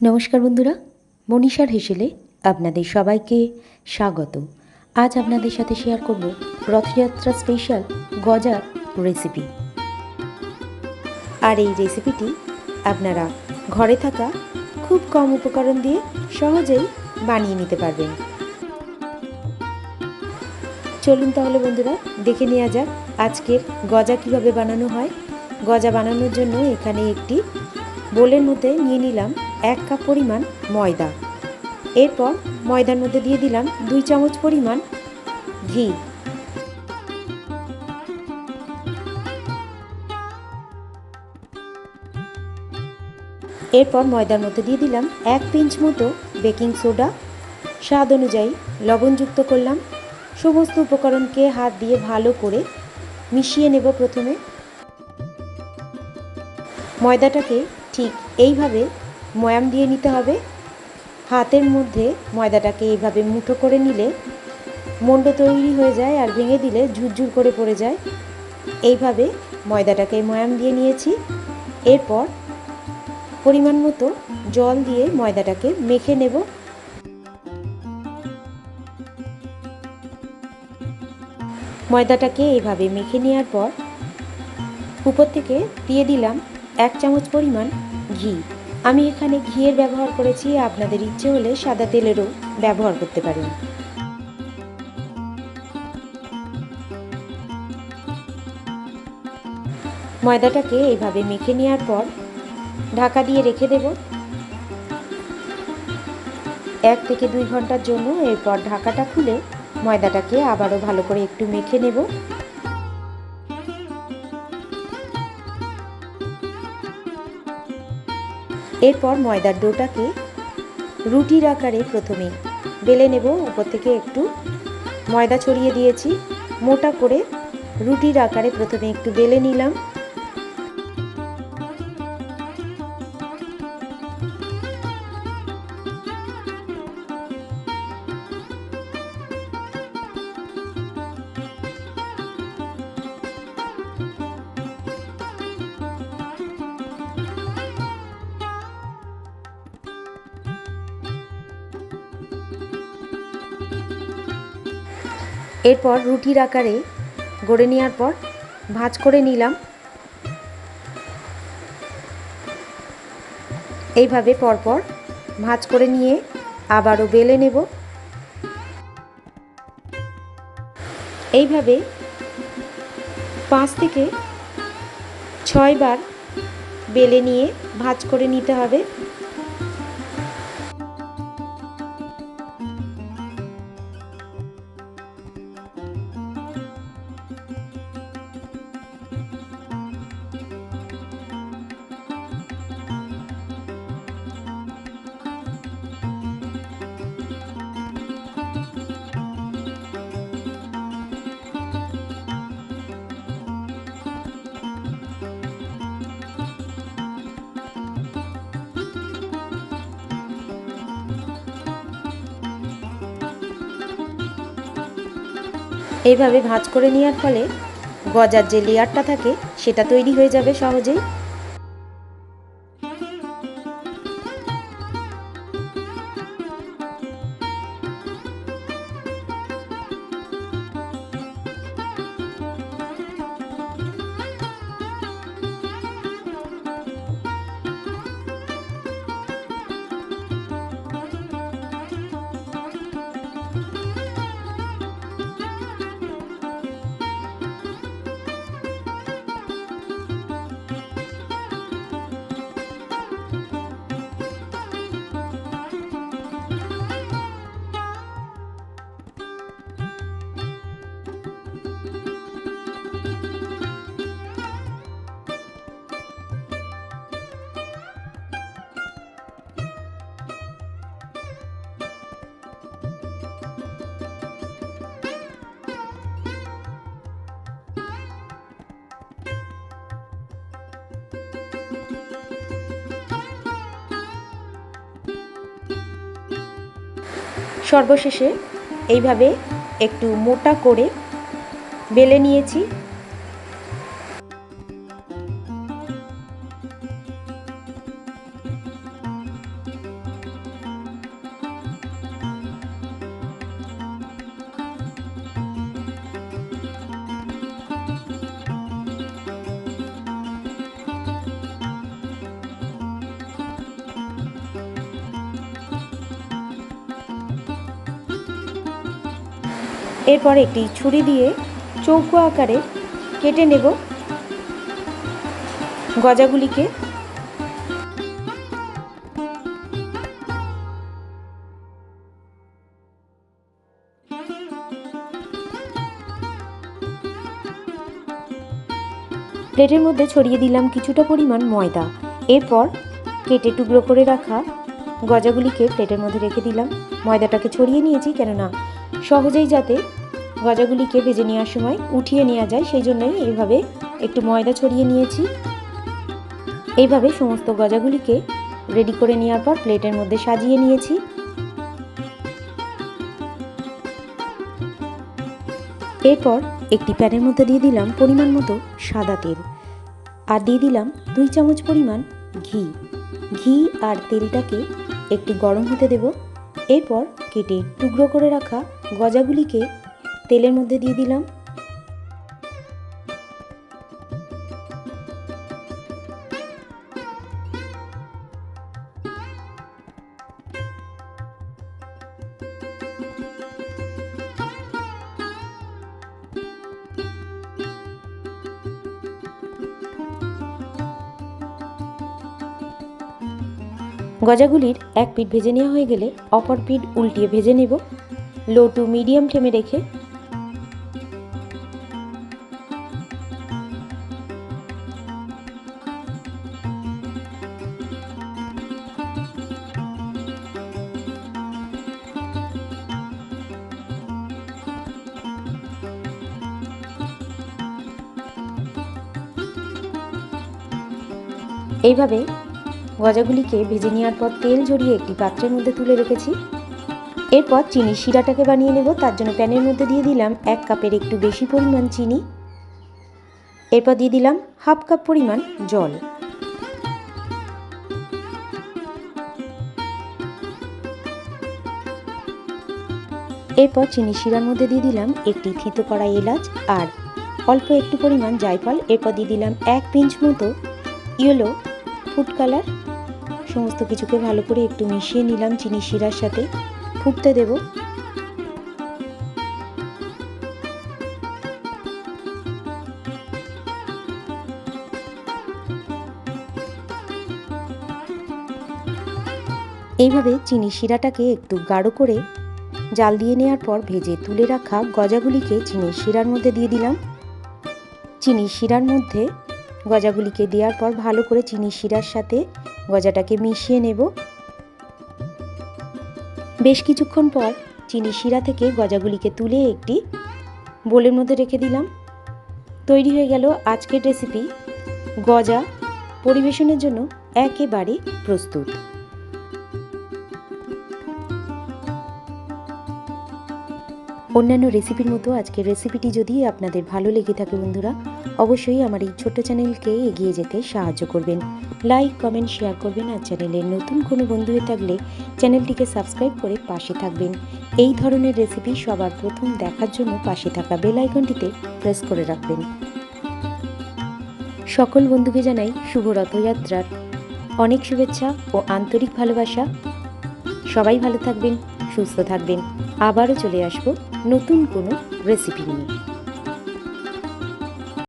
নমস্কার বন্ধুরা, মনীষার হেসেলে আপনাদের সবাইকে স্বাগত। আজ আপনাদের সাথে শেয়ার করব রথযাত্রা স্পেশাল গজার রেসিপি আর এই রেসিপিটি আপনারা ঘরে থাকা খুব কম উপকরণ দিয়ে সহজেই বানিয়ে নিতে পারবেন। চলুন তাহলে বন্ধুরা, দেখে নেওয়া যাক আজকের গজা কীভাবে বানানো হয়। গজা বানানোর জন্য এখানে একটি বোলের মধ্যে নিয়ে নিলাম এক কাপ পরিমাণ ময়দা। এরপর ময়দার মধ্যে দিয়ে দিলাম দুই চামচ পরিমাণ ঘি। এরপর ময়দার মধ্যে দিয়ে দিলাম এক পিঞ্চ মতো বেকিং সোডা। স্বাদ অনুযায়ী লবণ যুক্ত করলাম। সমস্ত উপকরণকে হাত দিয়ে ভালো করে মিশিয়ে নেব প্রথমে। ময়দাটাকে ঠিক এইভাবে ময়াম দিয়ে নিতে হবে। হাতের মধ্যে ময়দাটাকে এইভাবে মুঠো করে নিলে মন্ড তৈরি হয়ে যায় আর ভেঙে দিলে ঝুরঝুর করে পড়ে যায়। এইভাবে ময়দাটাকে ময়াম দিয়ে নিয়েছি। এরপর পরিমাণ মতো জল দিয়ে ময়দাটাকে মেখে নেব। ময়দাটাকে এইভাবে মেখে নেওয়ার পর উপর থেকে দিয়ে দিলাম এক চামচ পরিমাণ ঘি। আমি এখানে ঘিয়ের ব্যবহার করেছি, আপনাদের ইচ্ছে হলে সাদা তেলেরও ব্যবহার করতে পারেন ময়দাটাকে এইভাবে মেখে নেওয়ার পর ঢাকা দিয়ে রেখে দেব। এক থেকে দুই ঘণ্টার জন্য এরপর ঢাকাটা খুলে ময়দাটাকে আবারও ভালো করে একটু মেখে নেব। এরপর ময়দার ডোটাকে রুটির আকারে প্রথমে বেলে নেব, উপর থেকে একটু ময়দা ছড়িয়ে দিয়েছি। মোটা করে রুটির আকারে প্রথমে একটু বেলে নিলাম। এরপর রুটির আকারে গড়ে নেওয়ার পর ভাঁজ করে নিলাম। এইভাবে পরপর ভাঁজ করে নিয়ে আবারও বেলে নেব। এইভাবে পাঁচ থেকে ছয়বার বেলে নিয়ে ভাঁজ করে নিতে হবে। এইভাবে ভাঁজ করে নেওয়ার ফলে গজার যে লেয়ারটা থাকে সেটা তৈরি হয়ে যাবে সহজেই। সর্বশেষে এইভাবে একটু মোটা করে বেলে নিয়েছি। এরপর একটি ছুরি দিয়ে চৌকো আকারে কেটে নেব। গজাগুলিকে। প্লেটের মধ্যে ছড়িয়ে দিলাম কিছুটা পরিমাণ ময়দা। এরপর কেটে টুকরো করে রাখা গজাগুলিকে প্লেটের মধ্যে রেখে দিলাম। ময়দাটাকে ছড়িয়ে নিয়েছি, কেননা সহজেই যাতে গজাগুলিকে ভেজে নেওয়ার সময় উঠিয়ে নেওয়া যায়, সেই জন্যই এইভাবে একটু ময়দা ছড়িয়ে নিয়েছি। এইভাবে সমস্ত গজাগুলিকে রেডি করে নেওয়ার পর প্লেটের মধ্যে সাজিয়ে নিয়েছি। এরপর একটি প্যানের মধ্যে দিয়ে দিলাম পরিমাণ মতো সাদা তেল। আর দিয়ে দিলাম দুই চামচ পরিমাণ ঘি। ঘি আর তেলটাকে একটু গরম হতে দেব। এরপর কেটে টুকরো করে রাখা গজাগুলিকে তেলের মধ্যে দিয়ে দিলাম। গজাগুলির এক পিঠ ভেজে নেওয়া হয়ে গেলে অপর পিঠ উল্টিয়ে ভেজে নেব। লো টু মিডিয়াম ফ্লেমে রেখে এইভাবে গজাগুলিকে ভেজে নেওয়ার পর তেল ঝরিয়ে একটি পাত্রের মধ্যে তুলে রেখেছি। এরপর চিনি শিরাটাকে বানিয়ে নেব। তার জন্য প্যানের মধ্যে দিয়ে দিলাম এক কাপের একটু বেশি পরিমাণ চিনি। এরপর দিয়ে দিলাম হাফ কাপ পরিমাণ জল। এরপর চিনি শিরার মধ্যে দিয়ে দিলাম একটি থিতো করা এলাচ আর অল্প একটু পরিমাণ জায়ফল। এরপর দিয়ে দিলাম এক পিঞ্চ মতো ইয়েলো ফুড কালার। সমস্ত কিছুকে ভালো করে একটু মিশিয়ে নিলাম চিনি শিরার সাথে। ফুটতে দেব। এইভাবে চিনি শিরাটাকে একটু গাঢ় করে জাল দিয়ে নেওয়ার পর ভেজে তুলে রাখা গজাগুলিকে চিনি শিরার মধ্যে দিয়ে দিলাম। চিনি শিরার মধ্যে গজাগুলিকে দেওয়ার পর ভালো করে চিনি শিরার সাথে গজাটাকে মিশিয়ে নেব। বেশ কিছুক্ষণ পর চিনি শিরা থেকে গজাগুলিকে তুলে একটি বোলের মধ্যে রেখে দিলাম। তৈরি হয়ে গেল আজকের রেসিপি গজা পরিবেশনের জন্য একেবারে প্রস্তুত। অন্যান্য রেসিপির মতো আজকের রেসিপিটি যদি আপনাদের ভালো লেগে থাকে বন্ধুরা, অবশ্যই আমার এই ছোট্ট চ্যানেলকে এগিয়ে যেতে সাহায্য করবেন। লাইক কমেন্ট শেয়ার করবেন আর চ্যানেলের নতুন কোনো বন্ধু হয়ে থাকলে চ্যানেলটিকে সাবস্ক্রাইব করে পাশে থাকবেন। এই ধরনের রেসিপি সবার প্রথম দেখার জন্য পাশে থাকা বেল আইকনটিতে প্রেস করে রাখবেন। সকল বন্ধুকে জানাই শুভ রথযাত্রার অনেক শুভেচ্ছা ও আন্তরিক ভালোবাসা। সবাই ভালো থাকবেন, সুস্থ থাকবেন। আবারও চলে আসব নতুন কোনো রেসিপি নিয়ে